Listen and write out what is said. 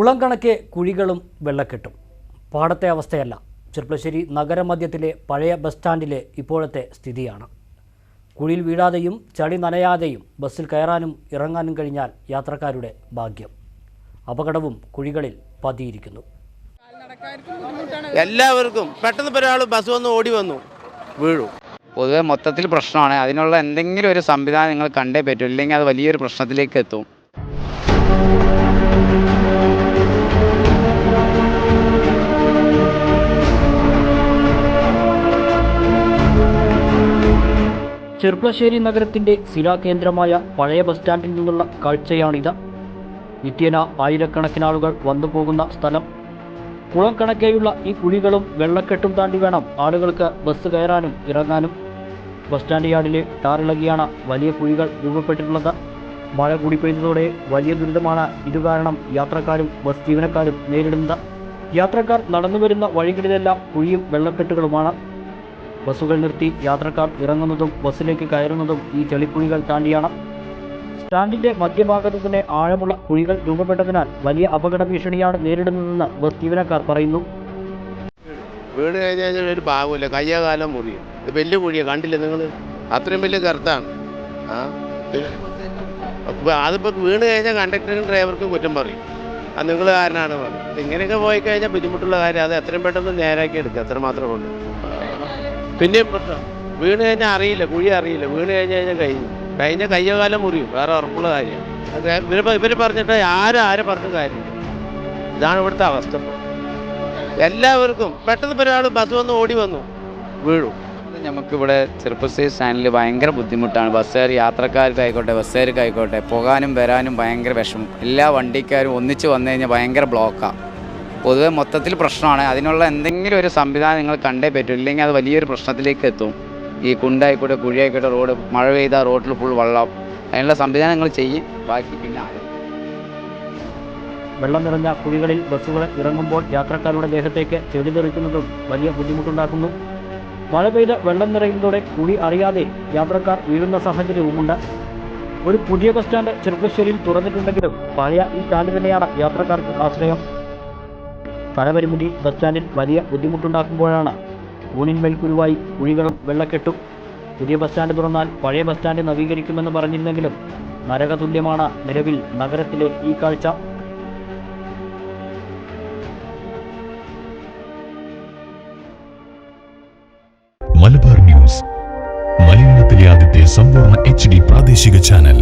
കുളം കണക്കെ കുഴികളും വെള്ളക്കെട്ടും. പാടത്തെ അവസ്ഥയല്ല. ചെർപ്പളശ്ശേരി നഗരമധ്യത്തിലെ പഴയ ബസ് സ്റ്റാൻഡിലെ ഇപ്പോഴത്തെ സ്ഥിതിയാണ്. കുഴിയിൽ വീഴാതെയും ചളി നനയാതെയും ബസ്സിൽ കയറാനും ഇറങ്ങാനും കഴിഞ്ഞാൽ യാത്രക്കാരുടെ ഭാഗ്യം. അപകടവും കുഴികളിൽ പതിയിരിക്കുന്നു. എല്ലാവർക്കും പെട്ടെന്ന് ഒരാൾ ബസ് വന്ന് ഓടി വന്നു. വീഴു പൊതുവെ മൊത്തത്തിൽ പ്രശ്നമാണ്. അതിനുള്ള എന്തെങ്കിലും ഒരു സംവിധാനം നിങ്ങൾ കണ്ടേ പറ്റൂ. ഇല്ലെങ്കിൽ അത് വലിയൊരു പ്രശ്നത്തിലേക്ക് എത്തും. ചെർപ്പളശ്ശേരി നഗരത്തിന്റെ ശിലാകേന്ദ്രമായ പഴയ ബസ് സ്റ്റാൻഡിൽ നിന്നുള്ള കാഴ്ചയാണിത്. നിത്യേന ആയിരക്കണക്കിന് ആളുകൾ വന്നു പോകുന്ന സ്ഥലം. കുളം കണക്കെയുള്ള ഈ കുഴികളും വെള്ളക്കെട്ടും താണ്ടി വേണം ആളുകൾക്ക് ബസ് കയറാനും ഇറങ്ങാനും. ബസ് സ്റ്റാൻഡ് യാർഡിലെ ടാറിളകിയാണ് വലിയ കുഴികൾ രൂപപ്പെട്ടിട്ടുള്ളത്. മഴ കൂടി പെയ്തതോടെ വലിയ ദുരിതമാണ് ഇത് കാരണം യാത്രക്കാരും ബസ് ജീവനക്കാരും നേരിടുന്നത്. യാത്രക്കാർ നടന്നു വരുന്ന വഴികളിലെല്ലാം കുഴിയും വെള്ളക്കെട്ടുകളുമാണ്. ബസ്സുകൾ നിർത്തി യാത്രക്കാർ ഇറങ്ങുന്നതും ബസ്സിലേക്ക് കയറുന്നതും ഈ ചെളിക്കുഴികൾ താണ്ടിയാണ്. സ്റ്റാൻഡിന്റെ മധ്യഭാഗത്ത് തന്നെ ആഴമുള്ള കുഴികൾ രൂപപ്പെട്ടതിനാൽ വലിയ അപകട ഭീഷണിയാണ് നേരിടുന്നതെന്ന് ബസ് ജീവനക്കാർ പറയുന്നു. വീട് കഴിഞ്ഞ് കഴിഞ്ഞാൽ ഒരു ഭാഗമില്ല കയ്യാകാലം മുറിയും വലിയ കുഴിയാണ് കണ്ടില്ല നിങ്ങൾ അത്രയും വലിയ കറുത്താണ് അതിപ്പോൾ വീണ് കഴിഞ്ഞാൽ കണ്ടക്ടറിനും ഡ്രൈവർക്കും കുറ്റം പറയും. അത് നിങ്ങൾ കാരനാണ് പറഞ്ഞത്? ഇങ്ങനെയൊക്കെ പോയി കഴിഞ്ഞാൽ ബുദ്ധിമുട്ടുള്ള കാര്യം. അത് എത്രയും പെട്ടെന്ന് നേരാക്കി എടുക്കുക അത്ര മാത്രമേ ഉള്ളൂ. പിന്നെയും പ്രശ്നം. വീണ് കഴിഞ്ഞാൽ അറിയില്ല കുഴി അറിയില്ല. വീണ് കഴിഞ്ഞ് കഴിഞ്ഞാൽ കഴിഞ്ഞു കഴിഞ്ഞ കയ്യകാലം മുറിയും വേറെ ഉറപ്പുള്ള കാര്യം ഇവർ ഇവർ പറഞ്ഞിട്ട് ആരും ആരെ പറഞ്ഞ കാര്യം ഇതാണ് ഇവിടുത്തെ അവസ്ഥ. എല്ലാവർക്കും പെട്ടെന്ന് ഒരാൾ ബസ് വന്ന് ഓടി വന്നു വീഴും നമുക്കിവിടെ ചെറുപ്പശ്ശേരി സ്റ്റാൻഡിൽ ഭയങ്കര ബുദ്ധിമുട്ടാണ്. ബസ്സുകാർ യാത്രക്കാർക്കായിക്കോട്ടെ ബസ്സുകാർക്കായിക്കോട്ടെ പോകാനും വരാനും ഭയങ്കര വിഷമം. എല്ലാ വണ്ടിക്കാരും ഒന്നിച്ച് വന്നു കഴിഞ്ഞാൽ ഭയങ്കര ബ്ലോക്കാണ് പൊതുവെ മൊത്തത്തിൽ പ്രശ്നമാണ്. അതിനുള്ള എന്തെങ്കിലും ഒരു സംവിധാനം നിങ്ങൾ കണ്ടേ പറ്റൂ. ഇല്ലെങ്കിൽ അത് വലിയൊരു പ്രശ്നത്തിലേക്ക് എത്തും. ഈ കുണ്ടായിക്കോട്ടെ കുഴിയായിക്കോട്ടെ റോഡ് മഴ പെയ്താൽ റോഡിൽ ഫുൾ വെള്ളം. അതിനുള്ള സംവിധാനം നിങ്ങൾ ചെയ്യും. ബാക്കി പിന്നെ ആരും. വെള്ളം നിറഞ്ഞ കുഴികളിൽ ബസ്സുകൾ ഇറങ്ങുമ്പോൾ യാത്രക്കാരുടെ ദേഹത്തേക്ക് ചെടി തെറിക്കുന്നതും വലിയ ബുദ്ധിമുട്ടുണ്ടാക്കുന്നു. മഴ പെയ്ത് വെള്ളം നിറയുന്നതോടെ കുഴി അറിയാതെ യാത്രക്കാർ വീഴുന്ന സാഹചര്യവുമുണ്ട്. ഒരു പുതിയ ബസ് സ്റ്റാൻഡ് ചെറുപ്പശ്ശേരിയിൽ തുറന്നിട്ടുണ്ടെങ്കിലും പഴയ ഈ സ്റ്റാൻഡ് തന്നെയാണ് യാത്രക്കാർക്ക് ആശ്രയം. സ്ഥലപരിമിതി ബസ് സ്റ്റാൻഡിൽ വലിയ ബുദ്ധിമുട്ടുണ്ടാക്കുമ്പോഴാണ് ഊണിന്മേൽ കുരുവായി കുഴികളും വെള്ളക്കെട്ടും. പുതിയ ബസ് സ്റ്റാൻഡ് തുറന്നാൽ പഴയ ബസ് സ്റ്റാൻഡ് നവീകരിക്കുമെന്ന് പറഞ്ഞിരുന്നെങ്കിലും നരകതുല്യമാണ് നിലവിൽ നഗരത്തിലെ ഈ കാഴ്ച. മലബാർ ന്യൂസ് മലയാളത്തിലെ ആദ്യത്തെ സമ്പൂർണ എച്ച് ഡി പ്രാദേശിക ചാനൽ.